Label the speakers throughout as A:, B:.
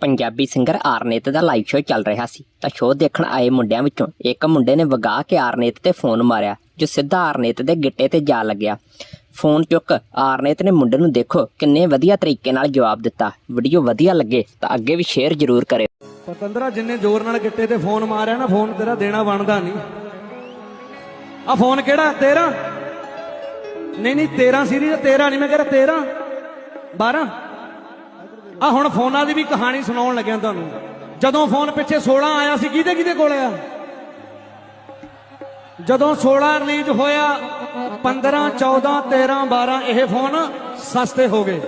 A: Punjabi singer Arnet ਦਾ live show ਚੱਲ ਰਿਹਾ ਸੀ। ਤਾਂ ਸ਼ੋਅ ਦੇਖਣ ਆਏ ਮੁੰਡਿਆਂ ਵਿੱਚੋਂ ਇੱਕ ਮੁੰਡੇ ਨੇ ਵਗਾ ਕੇ ਆਰਨੇਤ ਤੇ ਫੋਨ ਮਾਰਿਆ, ਜੋ ਸਿੱਧਾ ਆਰਨੇਤ ਦੇ ਗਿੱਟੇ ਤੇ ਜਾ ਲੱਗਿਆ। ਫੋਨ ਚੁੱਕ ਆਰਨੇਤ ਨੇ ਮੁੰਡੇ ਨੂੰ ਦੇਖੋ, ਕਿੰਨੇ ਵਧੀਆ ਤਰੀਕੇ ਨਾਲ ਜਵਾਬ ਦਿੱਤਾ। ਵੀਡੀਓ ਵਧੀਆ ਲੱਗੇ, ਤਾਂ ਅੱਗੇ ਵੀ ਸ਼ੇਅਰ ਜ਼ਰੂਰ ਕਰਿਓ।
B: ਪਤੰਦਰਾ ਜਿੰਨੇ ਜ਼ੋਰ ਨਾਲ ਗਿੱਟੇ ਤੇ ਫੋਨ ਮਾਰਿਆ ਨਾ ਫੋਨ ਤੇਰਾ ਦੇਣਾ ਬਣਦਾ ਨਹੀਂ। ਆ ਫੋਨ ਕਿਹੜਾ? ਤੇਰਾ? ਨਹੀਂ ਨਹੀਂ 13 ਸੀਰੀਜ਼ ਤੇਰਾ ਨਹੀਂ ਮੈਂ ਕਿਹਾ 13 12 ਆ ਹੁਣ ਫੋਨਾਂ ਦੀ ਵੀ ਕਹਾਣੀ ਸੁਣਾਉਣ ਲੱਗਿਆ ਤੁਹਾਨੂੰ। ਜਦੋਂ ਫੋਨ ਪਿੱਛੇ 16 ਆਇਆ ਸੀ, ਕਿਹਦੇ ਕਿਹਦੇ ਕੋਲ ਆ? ਜਦੋਂ 16 ਰਿਲੀਜ਼ ਹੋਇਆ 15 14 13 12 ਇਹ ਫੋਨ ਸਸਤੇ ਹੋ ਗਏ।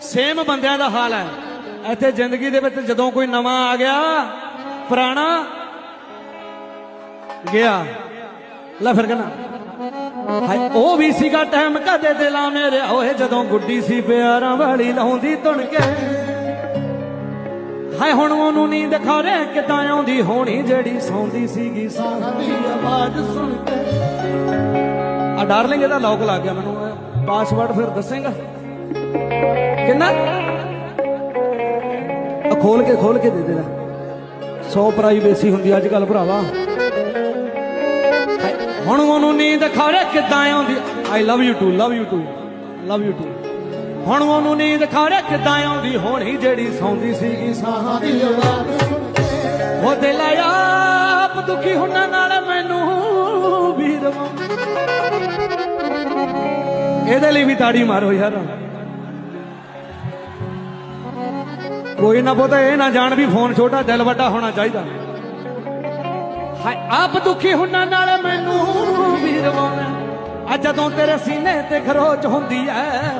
B: ਸੇਮ ਬੰਦਿਆਂ ਦਾ ਹਾਲ ਹੈ। ਇੱਥੇ ਜ਼ਿੰਦਗੀ ਦੇ ਵਿੱਚ ਜਦੋਂ ਕੋਈ ਨਵਾਂ ਆ ਗਿਆ, ਪੁਰਾਣਾ ਗਿਆ। ਲੈ ਫਿਰ ਕਹਿੰਦਾ ਹਾਏ, ਉਹ ਵੀ ਸੀਗਾ ਟਾਈਮ ਕਦੇ ਦਿਲਾਂ ਮੇਰੇ ਓਏ, ਜਦੋਂ ਗੁੱਡੀ ਸੀ ਪਿਆਰਾਂ ਵਾਲੀ, ਲਾਉਂਦੀ ਧੁਣ ਕੇ ਹਾਏ, ਹੁਣ ਉਹਨੂੰ ਨੀਂਦ ਖੋਰੇ ਕਿਦਾਂ ਆਉਂਦੀ ਹੋਣੀ, ਜਿਹੜੀ ਸੌਂਦੀ ਸੀਗੀ ਸਾਹਾਂ ਦੀ ਆਵਾਜ਼ ਸੁਣ ਕੇ। ਆ ਡਾਰਲਿੰਗ, ਇਹਦਾ ਲੌਕ ਲੱਗ ਗਿਆ ਮੈਨੂੰ। ਪਾਸਵਰਡ ਫਿਰ ਦੱਸੇਗਾ। ਕਿੰਨਾ? ਖੋਲ ਕੇ ਖੋਲ ਕੇ ਦੇ ਦੇਣਾ 100 ਪ੍ਰਾਈਵੇਸੀ ਹੁੰਦੀ ਅੱਜ ਕੱਲ ਭਰਾਵਾ। ਹੁਣ ਉਹਨੂੰ ਨੀਂਦ ਖੋਰੇ ਕਿਦਾਂ ਆਉਂਦੀ? I love you too love you too love you too ਹੁਣ ਉਹਨੂੰ ਨੀਂਦ ਖੋਰੇ ਕਿਦਾਂ ਆਉਂਦੀ? ਹੋਣੀ ਜਿਹੜੀ ਸੌਂਦੀ ਸੀਗੀ ਸਾਹਾਂ ਦੀ ਆਵਾਜ਼ ਸੁਣ ਕੇ। ਉਹ ਦਿਲ ਆਪ ਦੁਖੀ ਹੁੰਨਾ ਨਾਲ ਮੈਨੂੰ ਵੀਰਵਾ ਇਹਦੇ ਲਈ ਵੀ ਤਾੜੀ ਮਾਰੋ ਯਾਰ। ਕੋਈ ਨਾ ਪਤਾ, ਇਹ ਨਾ ਜਾਣ ਵੀ ਫੋਨ ਛੋਟਾ ਦਿਲ ਵੱਡਾ ਹੋਣਾ ਚਾਹੀਦਾ। ਹਾਏ, ਆਪ ਦੁਖੀ ਹੁੰਨਾ ਨਾਲ ਮੈਨੂੰ ਜਦੋਂ ਤੇਰੇ ਸੀਨੇ ਤੇ ਖਰੋਚ ਹੁੰਦੀ ਐ।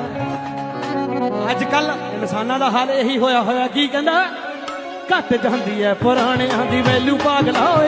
B: ਅੱਜ ਕੱਲ ਇਨਸਾਨਾਂ ਦਾ ਹਾਲ ਇਹੀ ਹੋਇਆ ਹੋਇਆ, ਕੀ ਕਹਿੰਦਾ? ਘੱਟ ਜਾਂਦੀ ਐ, ਪੁਰਾਣਿਆਂ ਦੀ ਵੈਲਿਊ ਪਾਗਲਾ